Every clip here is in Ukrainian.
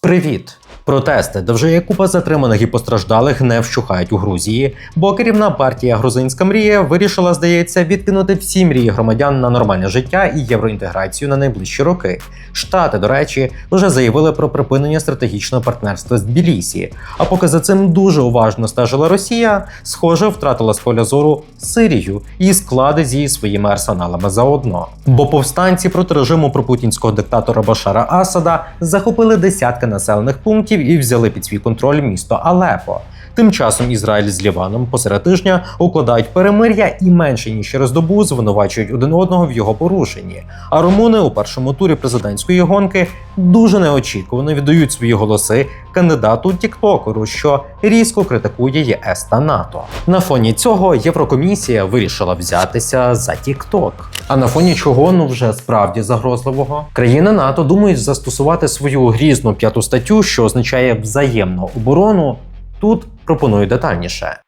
Привіт! Протести, де вже є купа затриманих і постраждалих, не вщухають у Грузії, бо керівна партія Грузинська мрія вирішила, здається, відкинути всі мрії громадян на нормальне життя і євроінтеграцію на найближчі роки. Штати, до речі, вже заявили про припинення стратегічного партнерства з Тбілісі. А поки за цим дуже уважно стежила Росія, схоже, втратила з поля зору Сирію і склади з її своїми арсеналами заодно. Бо повстанці проти режиму пропутінського диктатора Башара Асада захопили десятки населених пунктів і взяли під свій контроль місто Алепо. Тим часом Ізраїль з Ліваном посеред тижня укладають перемир'я і менше ніж через добу звинувачують один одного в його порушенні. А румуни у першому турі президентської гонки дуже неочікувано віддають свої голоси кандидату Тіктокеру, що різко критикує ЄС та НАТО. На фоні цього Єврокомісія вирішила взятися за Тікток. А на фоні чого ну вже справді загрозливого країни НАТО думають застосувати свою грізну п'яту статтю, що означає взаємну оборону. Тут пропоную детальніше.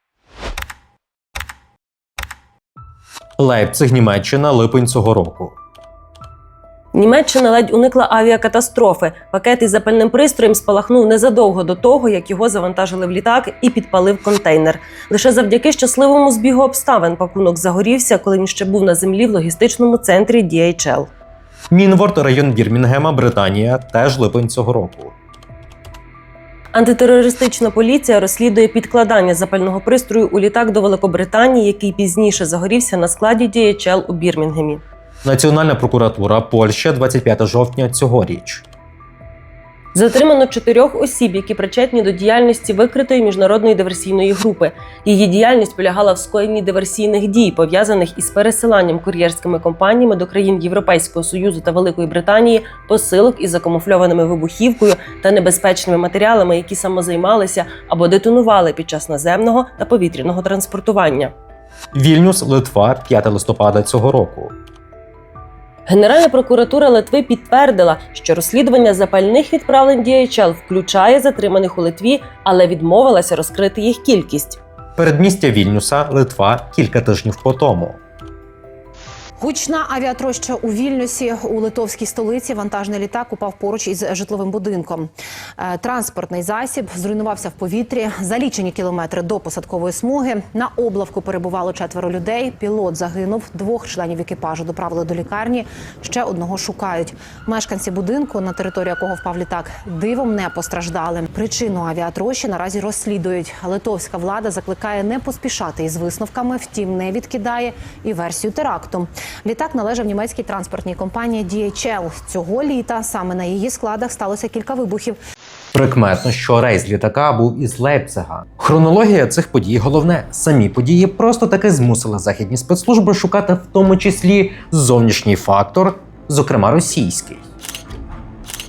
Лейпциг, Німеччина, липень цього року. Німеччина ледь уникла авіакатастрофи. Пакет із запальним пристроєм спалахнув незадовго до того, як його завантажили в літак і підпалив контейнер. Лише завдяки щасливому збігу обставин пакунок загорівся, коли він ще був на землі в логістичному центрі DHL. Мінворд, район Бірмінгема, Британія, теж липень цього року. Антитерористична поліція розслідує підкладання запального пристрою у літак до Великобританії, який пізніше загорівся на складі DHL у Бірмінгемі. Національна прокуратура Польща, 25 жовтня цьогоріч. Затримано чотирьох осіб, які причетні до діяльності викритої міжнародної диверсійної групи. Її діяльність полягала в скоєнні диверсійних дій, пов'язаних із пересиланням кур'єрськими компаніями до країн Європейського союзу та Великої Британії посилок із закамуфльованими вибухівкою та небезпечними матеріалами, які самозаймалися або детонували під час наземного та повітряного транспортування. Вільнюс, Литва, 5 листопада цього року. Генеральна прокуратура Литви підтвердила, що розслідування запальних відправлень DHL включає затриманих у Литві, але відмовилася розкрити їх кількість. Передмістя Вільнюса, Литва, кілька тижнів по тому. Гучна авіатроща у Вільнюсі у литовській столиці. Вантажний літак упав поруч із житловим будинком. Е, Транспортний засіб зруйнувався в повітрі за лічені кілометри до посадкової смуги. На облавку перебувало четверо людей. Пілот загинув. Двох членів екіпажу доправили до лікарні. Ще одного шукають. Мешканці будинку, на територію якого впав літак, дивом не постраждали. Причину авіатрощі наразі розслідують. Литовська влада закликає не поспішати із висновками, втім не відкидає і версію теракту. Літак належав німецькій транспортній компанії DHL. Цього літа саме на її складах сталося кілька вибухів. Прикметно, що рейс літака був із Лейпцига. Хронологія цих подій головне. Самі події просто таки змусили західні спецслужби шукати в тому числі зовнішній фактор, зокрема російський.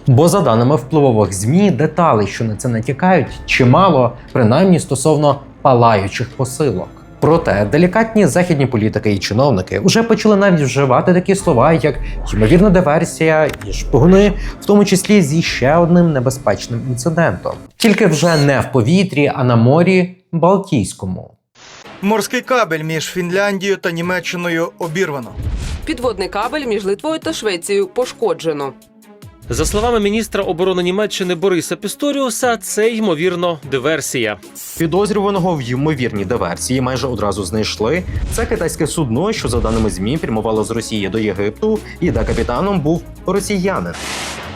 Бо за даними впливових змі, деталей, що на це натякають, чимало, принаймні стосовно палаючих посилок. Проте делікатні західні політики і чиновники вже почали навіть вживати такі слова, як ймовірна диверсія і шпигуни, в тому числі зі ще одним небезпечним інцидентом, тільки вже не в повітрі, а на морі Балтійському. Морський кабель між Фінляндією та Німеччиною обірвано. Підводний кабель між Литвою та Швецією пошкоджено. За словами міністра оборони Німеччини Бориса Пісторіуса, це ймовірно диверсія. Підозрюваного в ймовірній диверсії майже одразу знайшли. Це китайське судно, що за даними змі прямувало з Росії до Єгипту, і де капітаном був росіянин.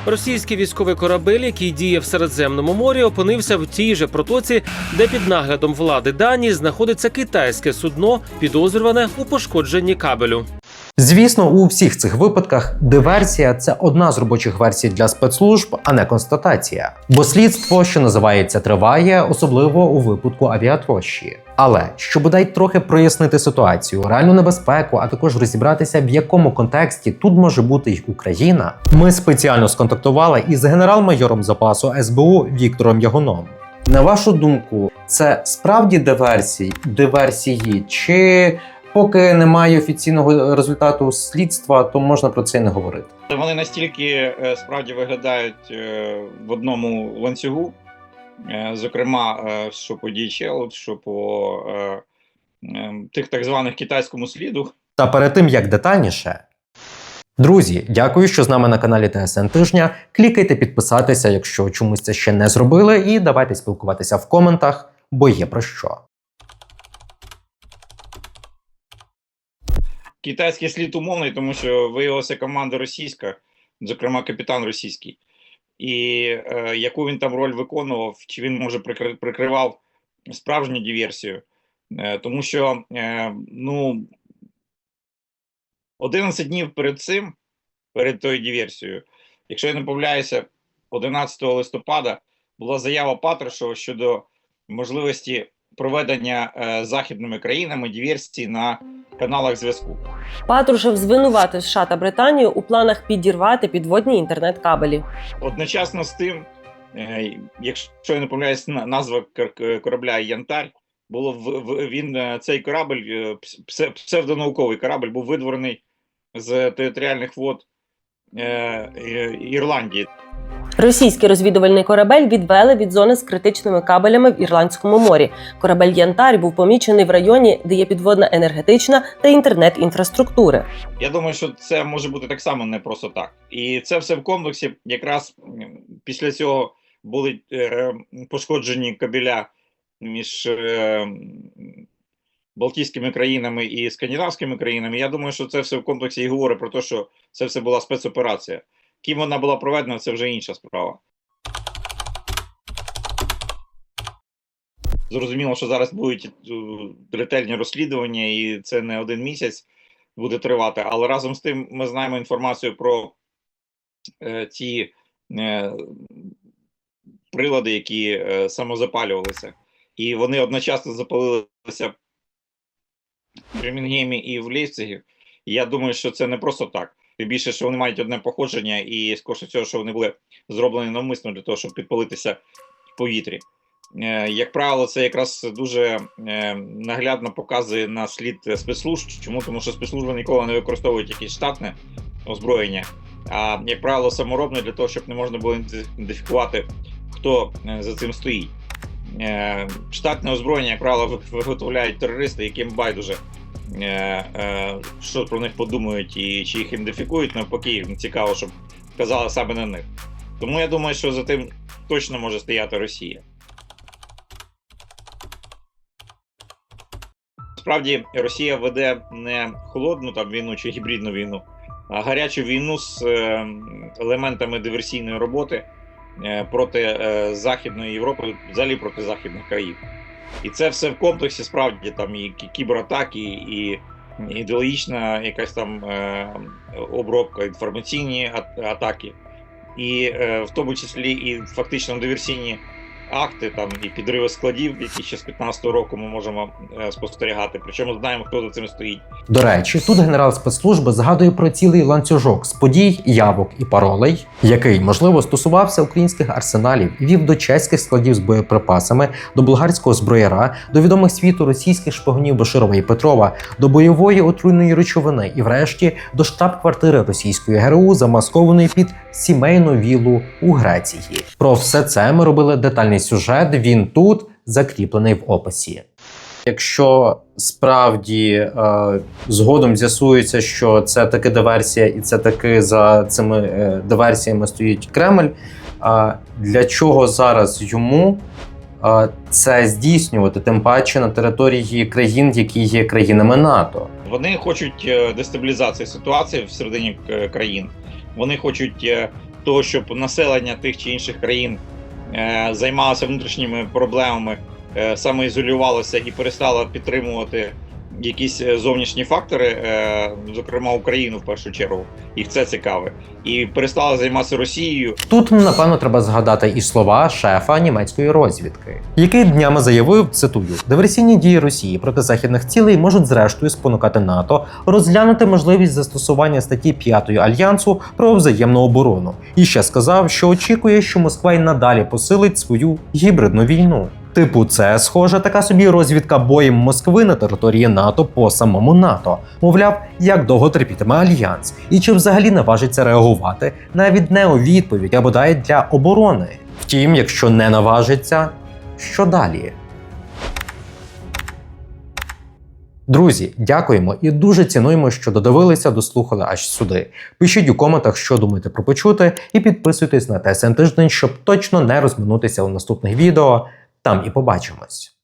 Російський військовий корабель, який діє в Середземному морі, опинився в тій же протоці, де під наглядом влади Данії знаходиться китайське судно, підозрюване у пошкодженні кабелю. Звісно, у всіх цих випадках диверсія це одна з робочих версій для спецслужб, а не констатація. Бо слідство, що називається, триває, особливо у випадку авіатрощі. Але щоб бодай трохи прояснити ситуацію, реальну небезпеку, а також розібратися, в якому контексті тут може бути й Україна, ми спеціально сконтактували із генерал-майором запасу СБУ Віктором Ягоном. На вашу думку, це справді диверсії, диверсії, чи поки немає офіційного результату слідства, то можна про це й не говорити. Вони настільки е, справді виглядають е, в одному ланцюгу, е, зокрема, що по DHL, що по е, е, тих так званих китайському сліду, Та перед тим як детальніше, Друзі, дякую, що з нами на каналі ТСН Тижня. Клікайте підписатися, якщо чомусь це ще не зробили, і давайте спілкуватися в коментах, бо є про що. Китайський слід умовний, тому що виявилася команда російська, зокрема капітан російський. І е, яку він там роль виконував, чи він може прикри- прикривав справжню диверсію. Е, тому що е, ну, 11 днів перед цим, перед тою диверсією, якщо я не помиляюся, 11 листопада була заява Патрушева щодо можливості проведення е, західними країнами диверсії на каналах зв'язку. Патрушев звинуватив США та Британію у планах підірвати підводні інтернет-кабелі. Одночасно з тим, е, якщо я не помиляюсь, назва кор- корабля Янтар було в, в він е, цей корабль, е, пс- псевдонауковий корабль, був видворений з територіальних вод е, е, Ірландії. Російський розвідувальний корабель відвели від зони з критичними кабелями в Ірландському морі. Корабель Янтарь був помічений в районі, де є підводна енергетична та інтернет-інфраструктури. Я думаю, що це може бути так само не просто так. І це все в комплексі. Якраз після цього були е, пошкоджені кабеля між е, Балтійськими країнами і скандинавськими країнами. Я думаю, що це все в комплексі і говорить про те, що це все була спецоперація. Ким вона була проведена, це вже інша справа. Зрозуміло, що зараз будуть е, ретельні розслідування, і це не один місяць буде тривати. Але разом з тим ми знаємо інформацію про е, ті е, прилади, які е, самозапалювалися. І вони одночасно запалилися в Бірмінгемі і в Лейпцигі. Я думаю, що це не просто так. Тим більше, що вони мають одне походження, і скоріше всього, що вони були зроблені навмисно для того, щоб підпалитися в повітрі. Е, Як правило, це якраз дуже е, наглядно показує на слід спецслужб. Чому? Тому що спецслужби ніколи не використовують якесь штатне озброєння, а як правило, саморобне для того, щоб не можна було ідентифікувати, хто е, за цим стоїть. Штатне озброєння, як правило, виготовляють терористи, яким байдуже, що про них подумають і чи їх ідентифікують. Навпаки, їм цікаво, щоб казали саме на них. Тому я думаю, що за тим точно може стояти Росія. Насправді Росія веде не холодну там війну чи гібридну війну, а гарячу війну з е, елементами диверсійної роботи е, проти е, Західної Європи, взагалі проти західних країн. І це все в комплексі справді там і кібератаки, і ідеологічна якась там е, обробка, інформаційні атаки, і е, в тому числі і фактично диверсійні акти там і підриви складів, які ще з 15-го року ми можемо е, спостерігати. Причому знаємо, хто за цим стоїть. До речі, тут генерал спецслужби згадує про цілий ланцюжок з подій, явок і паролей, який можливо стосувався українських арсеналів вів до чеських складів з боєприпасами, до болгарського зброяра, до відомих світу російських шпигунів Баширова і Петрова, до бойової отруйної речовини і, врешті, до штаб-квартири російської ГРУ, замаскованої під сімейну віллу у Греції. Про все це ми робили детальний сюжет. Він тут закріплений в описі. Якщо справді е, згодом з'ясується, що це таки диверсія, і це таки за цими е, диверсіями стоїть Кремль. А для чого зараз йому е, це здійснювати, тим паче на території країн, які є країнами НАТО? Вони хочуть е, дестабілізації ситуації всередині е, країн. Вони хочуть е, того, щоб населення тих чи інших країн е, займалося внутрішніми проблемами, самоізолювалася і перестала підтримувати якісь е, зовнішні фактори, е, зокрема Україну в першу чергу. Їх це цікаве, і перестала займатися Росією. Тут напевно треба згадати і слова шефа німецької розвідки, який днями заявив: цитую: диверсійні дії Росії проти західних цілей можуть зрештою спонукати НАТО розглянути можливість застосування статті 5 альянсу про взаємну оборону. І ще сказав, що очікує, що Москва й надалі посилить свою гібридну війну. Типу, це схоже така собі розвідка боєм Москви на території НАТО по самому НАТО. Мовляв, як довго терпітиме альянс, і чи взагалі наважиться реагувати навіть не у відповідь, а бодай для оборони. Втім, якщо не наважиться, що далі? Друзі, дякуємо і дуже цінуємо, що додивилися, дослухали аж сюди. Пишіть у коментах, що думаєте про почути, і підписуйтесь на ТСН тиждень, щоб точно не розминутися у наступних відео. Там і побачимось.